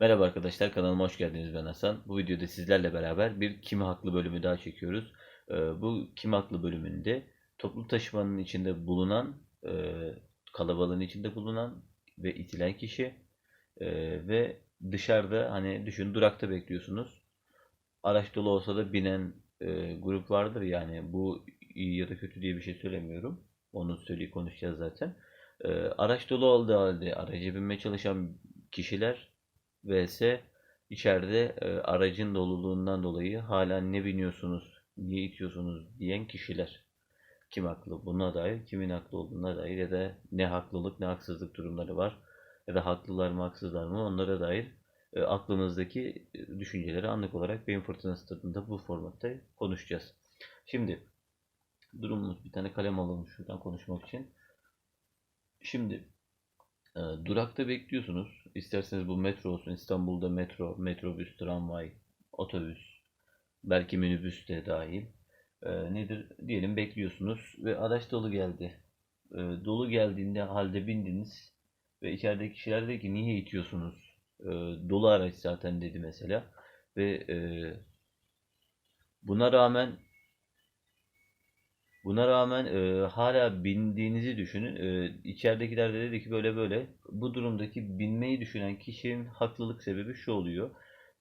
Merhaba arkadaşlar kanalıma hoş geldiniz ben Hasan. Bu videoda sizlerle beraber bir Kimi Haklı bölümü daha çekiyoruz. Ee, bu Kimi Haklı bölümünde toplu taşımanın içinde bulunan, e, kalabalığın içinde bulunan ve itilen kişi e, ve dışarıda hani düşün durakta bekliyorsunuz. Araç dolu olsa da binen e, grup vardır yani bu iyi ya da kötü diye bir şey söylemiyorum. Onu söyleyip konuşacağız zaten. Araç dolu olduğu halde araca binmeye çalışan kişiler vs içeride e, aracın doluluğundan dolayı hala ne biniyorsunuz, niye itiyorsunuz diyen kişiler. Kim haklı buna dair, kimin haklı olduğuna dair ya da ne haklılık ne haksızlık durumları var ya da haklılar mı haksızlar mı onlara dair e, aklımızdaki e, düşünceleri anlık olarak beyin fırtınası tadında bu formatta konuşacağız. Şimdi durumumuz bir tane kalem alalım şuradan konuşmak için. Şimdi durakta bekliyorsunuz. İsterseniz bu metro olsun. İstanbul'da metro, metrobüs, tramvay, otobüs, belki minibüs de dahil. E, nedir? Diyelim bekliyorsunuz ve araç dolu geldi. E, dolu geldiğinde halde bindiniz ve içerideki kişiler dedi ki niye itiyorsunuz? Dolu araç zaten dedi mesela. Ve e, buna rağmen Buna rağmen e, hala bindiğinizi düşünün. E, içeridekiler de dedi ki böyle böyle. Bu durumdaki binmeyi düşünen kişinin haklılık sebebi şu oluyor.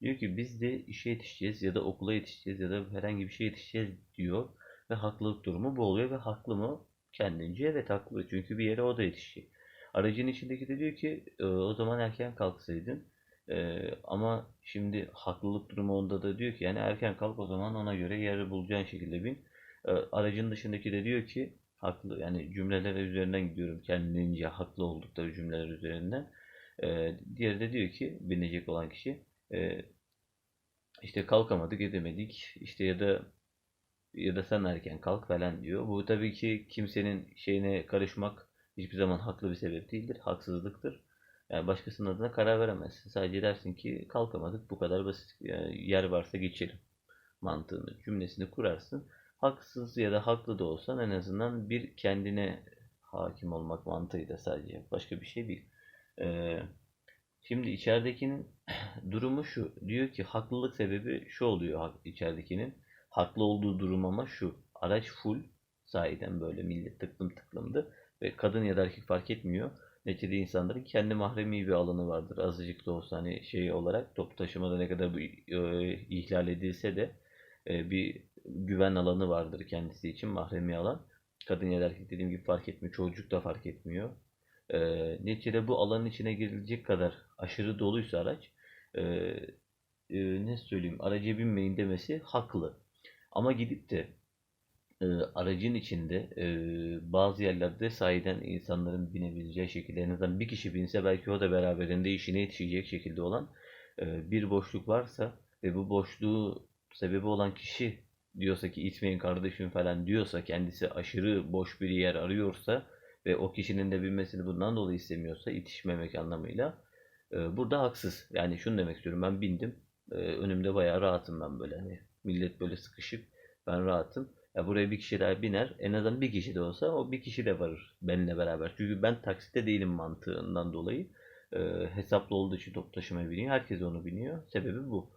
Diyor ki biz de işe yetişeceğiz ya da okula yetişeceğiz ya da herhangi bir şey yetişeceğiz diyor. Ve haklılık durumu bu oluyor ve haklı mı? Kendince evet haklı. Çünkü bir yere o da yetişecek. Aracın içindeki de diyor ki e, o zaman erken kalksaydın. E, ama şimdi haklılık durumu onda da diyor ki yani erken kalk o zaman ona göre yeri bulacağın şekilde bin. E, aracın dışındaki de diyor ki haklı yani cümleler üzerinden gidiyorum kendince haklı oldukları cümleler üzerinden. E, diğeri de diyor ki binecek olan kişi e, işte kalkamadık edemedik işte ya da ya da sen erken kalk falan diyor. Bu tabii ki kimsenin şeyine karışmak hiçbir zaman haklı bir sebep değildir. Haksızlıktır. Yani başkasının adına karar veremezsin. Sadece dersin ki kalkamadık bu kadar basit. Yani yer varsa geçelim mantığını cümlesini kurarsın haksız ya da haklı da olsan en azından bir kendine hakim olmak mantığıyla sadece başka bir şey değil. Ee, şimdi içeridekinin durumu şu. Diyor ki haklılık sebebi şu oluyor içeridekinin. Haklı olduğu durum ama şu. Araç full. Sahiden böyle millet tıklım tıklımdı. Ve kadın ya da erkek fark etmiyor. Neticede insanların kendi mahremi bir alanı vardır. Azıcık da olsa hani şey olarak toplu taşımada ne kadar bu e, ihlal edilse de bir güven alanı vardır kendisi için mahremi alan. Kadın ya da erkek dediğim gibi fark etmiyor. Çocuk da fark etmiyor. E, neticede bu alanın içine girilecek kadar aşırı doluysa araç e, e, ne söyleyeyim araca binmeyin demesi haklı. Ama gidip de e, aracın içinde e, bazı yerlerde sahiden insanların binebileceği şekilde en azından bir kişi binse belki o da beraberinde işine yetişecek şekilde olan e, bir boşluk varsa ve bu boşluğu sebebi olan kişi diyorsa ki itmeyin kardeşim falan diyorsa kendisi aşırı boş bir yer arıyorsa ve o kişinin de bilmesini bundan dolayı istemiyorsa itişmemek anlamıyla e, burada haksız. Yani şunu demek istiyorum ben bindim e, önümde bayağı rahatım ben böyle hani millet böyle sıkışık ben rahatım. Ya buraya bir kişi daha biner en azından bir kişi de olsa o bir kişi de varır benimle beraber. Çünkü ben taksitte değilim mantığından dolayı e, hesaplı olduğu için top taşımaya biniyor. Herkes onu biniyor. Sebebi bu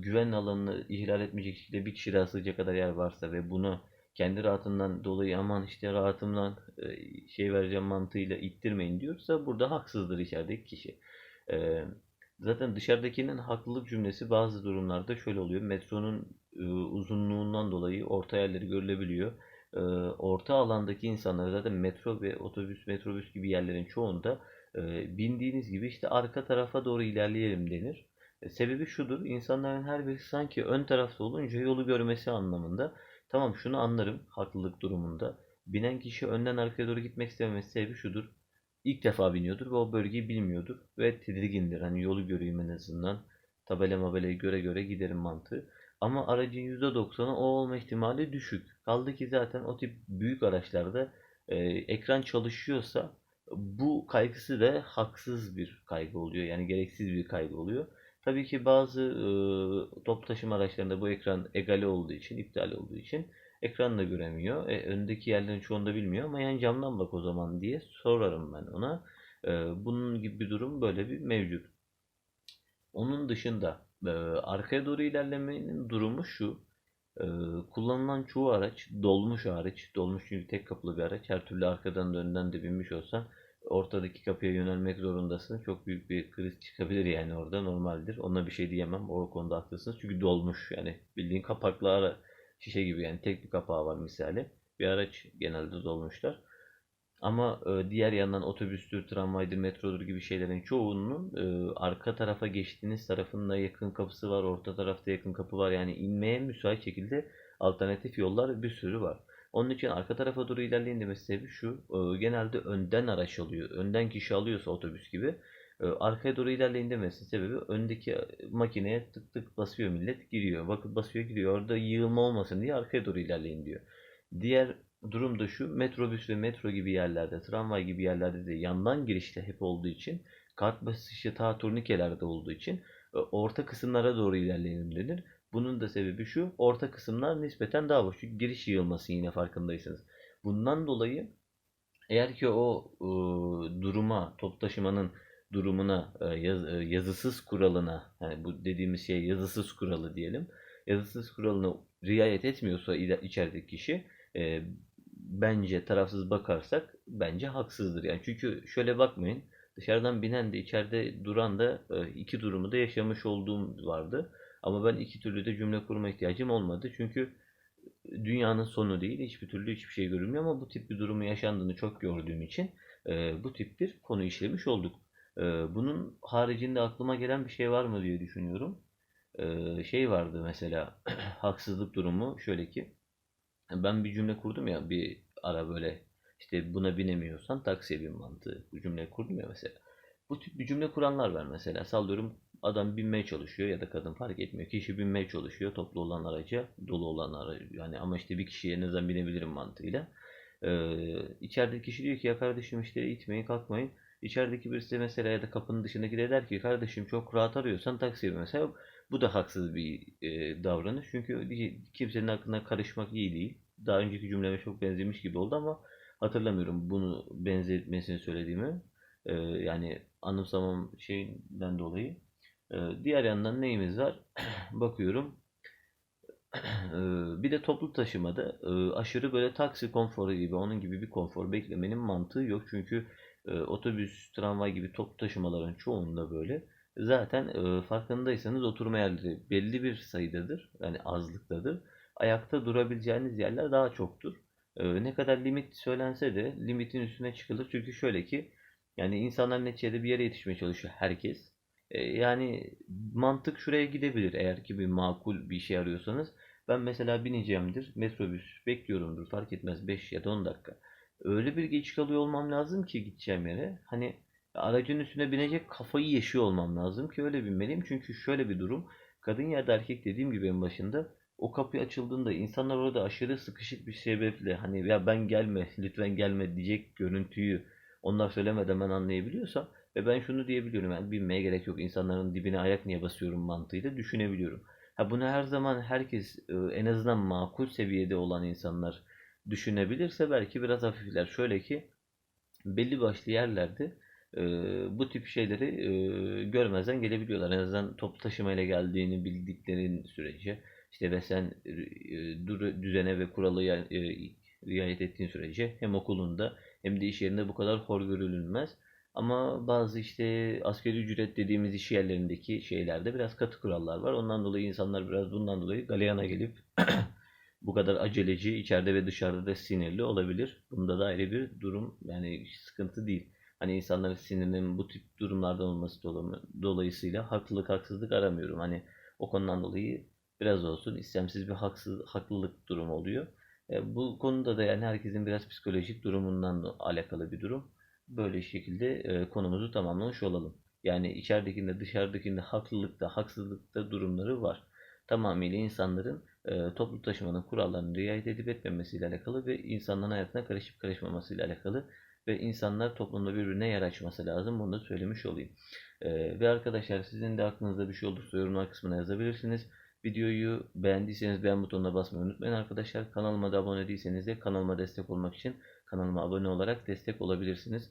güven alanını ihlal etmeyecek şekilde bir kişi sığacak kadar yer varsa ve bunu kendi rahatından dolayı aman işte rahatımdan e, şey vereceğim mantığıyla ittirmeyin diyorsa burada haksızdır içerideki kişi. E, zaten dışarıdakinin haklılık cümlesi bazı durumlarda şöyle oluyor. Metronun e, uzunluğundan dolayı orta yerleri görülebiliyor. E, orta alandaki insanlar zaten metro ve otobüs, metrobüs gibi yerlerin çoğunda e, bindiğiniz gibi işte arka tarafa doğru ilerleyelim denir. E, sebebi şudur. insanların her birisi sanki ön tarafta olunca yolu görmesi anlamında. Tamam şunu anlarım haklılık durumunda. Binen kişi önden arkaya doğru gitmek istememesi sebebi şudur. İlk defa biniyordur ve o bölgeyi bilmiyordur. Ve tedirgindir. Hani yolu göreyim en azından. Tabela mabelayı göre göre giderim mantığı. Ama aracın %90'ı o olma ihtimali düşük. Kaldı ki zaten o tip büyük araçlarda e, ekran çalışıyorsa bu kaygısı da haksız bir kaygı oluyor. Yani gereksiz bir kaygı oluyor. Tabii ki bazı e, top taşıma araçlarında bu ekran egale olduğu için, iptal olduğu için ekranla göremiyor. E, öndeki yerlerin çoğunda bilmiyor ama yan camdan bak o zaman diye sorarım ben ona. E, bunun gibi bir durum böyle bir mevcut. Onun dışında e, arkaya doğru ilerlemenin durumu şu. E, kullanılan çoğu araç dolmuş hariç. Dolmuş çünkü tek kapılı bir araç. Her türlü arkadan da önden de binmiş olsan ortadaki kapıya yönelmek zorundasın. Çok büyük bir kriz çıkabilir yani orada normaldir. Ona bir şey diyemem. O konuda haklısınız. Çünkü dolmuş yani bildiğin kapaklı ara şişe gibi yani tek bir kapağı var misali. Bir araç genelde dolmuşlar. Ama e, diğer yandan otobüstür, tramvaydır, metrodur gibi şeylerin çoğunun e, arka tarafa geçtiğiniz tarafında yakın kapısı var, orta tarafta yakın kapı var. Yani inmeye müsait şekilde alternatif yollar bir sürü var. Onun için arka tarafa doğru ilerleyin demesi sebebi şu. e, genelde önden araç alıyor. Önden kişi alıyorsa otobüs gibi. e, arkaya doğru ilerleyin demesi sebebi öndeki makineye tık tık basıyor millet giriyor. Bakıp basıyor giriyor. Orada yığılma olmasın diye arkaya doğru ilerleyin diyor. Diğer durum da şu. Metrobüs ve metro gibi yerlerde, tramvay gibi yerlerde de yandan girişte hep olduğu için kart basışı ta turnikelerde olduğu için e, orta kısımlara doğru ilerleyelim denir. Bunun da sebebi şu. Orta kısımlar nispeten daha boş. Çünkü giriş yığılması yine farkındaysanız. Bundan dolayı eğer ki o e, duruma, top taşımanın durumuna, e, yaz- e, yazısız kuralına, yani bu dediğimiz şey yazısız kuralı diyelim. Yazısız kuralına riayet etmiyorsa ide- içerideki kişi e, bence tarafsız bakarsak bence haksızdır. Yani çünkü şöyle bakmayın. Dışarıdan binen de içeride duran da e, iki durumu da yaşamış olduğum vardı. Ama ben iki türlü de cümle kurma ihtiyacım olmadı. Çünkü dünyanın sonu değil. Hiçbir türlü hiçbir şey görünmüyor ama bu tip bir durumu yaşandığını çok gördüğüm için e, bu tip bir konu işlemiş olduk. E, bunun haricinde aklıma gelen bir şey var mı diye düşünüyorum. E, şey vardı mesela haksızlık durumu şöyle ki ben bir cümle kurdum ya bir ara böyle işte buna binemiyorsan taksiye bin mantığı bu cümleyi kurdum ya mesela. Bu tip bir cümle kuranlar var mesela. Sallıyorum adam binmeye çalışıyor ya da kadın fark etmiyor. Kişi binmeye çalışıyor toplu olan araca, dolu olan araca. Yani ama işte bir kişiye ne zaman binebilirim mantığıyla. Ee, içerideki kişi diyor ki ya kardeşim işte itmeyin kalkmayın. İçerideki birisi mesela ya da kapının dışındaki de der ki kardeşim çok rahat arıyorsan taksiye mesela. Bu da haksız bir e, davranış. Çünkü kimsenin aklına karışmak iyi değil. Daha önceki cümleme çok benzemiş gibi oldu ama hatırlamıyorum bunu benzetmesini söylediğimi. Ee, yani anımsamam şeyinden dolayı. Ee, diğer yandan neyimiz var? Bakıyorum. Ee, bir de toplu taşımada e, aşırı böyle taksi konforu gibi onun gibi bir konfor beklemenin mantığı yok. Çünkü e, otobüs, tramvay gibi toplu taşımaların çoğunda böyle zaten e, farkındaysanız oturma yerleri belli bir sayıdadır. Yani azlıktadır. Ayakta durabileceğiniz yerler daha çoktur. Ne kadar limit söylense de limitin üstüne çıkılır. Çünkü şöyle ki yani insanlar neticede bir yere yetişmeye çalışıyor herkes. E, yani mantık şuraya gidebilir eğer ki bir makul bir şey arıyorsanız. Ben mesela bineceğimdir. Metrobüs bekliyorumdur. Fark etmez 5 ya da 10 dakika. Öyle bir geç kalıyor olmam lazım ki gideceğim yere. Hani aracın üstüne binecek kafayı yaşıyor olmam lazım ki öyle binmeliyim. Çünkü şöyle bir durum. Kadın ya da erkek dediğim gibi en başında o kapı açıldığında insanlar orada aşırı sıkışık bir sebeple hani ya ben gelme lütfen gelme diyecek görüntüyü onlar söylemeden ben anlayabiliyorsam ve ben şunu diyebiliyorum yani binmeye gerek yok insanların dibine ayak niye basıyorum mantığıyla düşünebiliyorum. Ha bunu her zaman herkes e, en azından makul seviyede olan insanlar düşünebilirse belki biraz hafifler. Şöyle ki belli başlı yerlerde e, bu tip şeyleri e, görmezden gelebiliyorlar. En azından toplu taşımayla geldiğini bildiklerin sürece işte ve sen e, düzene ve kuralı e, riayet ettiğin sürece hem okulunda hem de iş yerinde bu kadar hor görülünmez. Ama bazı işte asgari ücret dediğimiz iş yerlerindeki şeylerde biraz katı kurallar var. Ondan dolayı insanlar biraz bundan dolayı galeyana gelip bu kadar aceleci içeride ve dışarıda da sinirli olabilir. Bunda da ayrı bir durum yani sıkıntı değil. Hani insanların sinirinin bu tip durumlardan olması dolayı- dolayısıyla haklılık haksızlık aramıyorum. Hani o konudan dolayı biraz olsun istemsiz bir haksız haklılık durumu oluyor. E, bu konuda da yani herkesin biraz psikolojik durumundan da alakalı bir durum. Böyle şekilde e, konumuzu tamamlamış olalım. Yani içeridekinde dışarıdakinde haklılıkta haksızlıkta durumları var. Tamamıyla insanların e, toplu taşımanın kurallarını riayet edip etmemesiyle alakalı ve insanların hayatına karışıp karışmamasıyla alakalı ve insanlar toplumda birbirine yer açması lazım. Bunu da söylemiş olayım. E, ve arkadaşlar sizin de aklınızda bir şey olursa yorumlar kısmına yazabilirsiniz. Videoyu beğendiyseniz beğen butonuna basmayı unutmayın arkadaşlar. Kanalıma da abone değilseniz de kanalıma destek olmak için kanalıma abone olarak destek olabilirsiniz.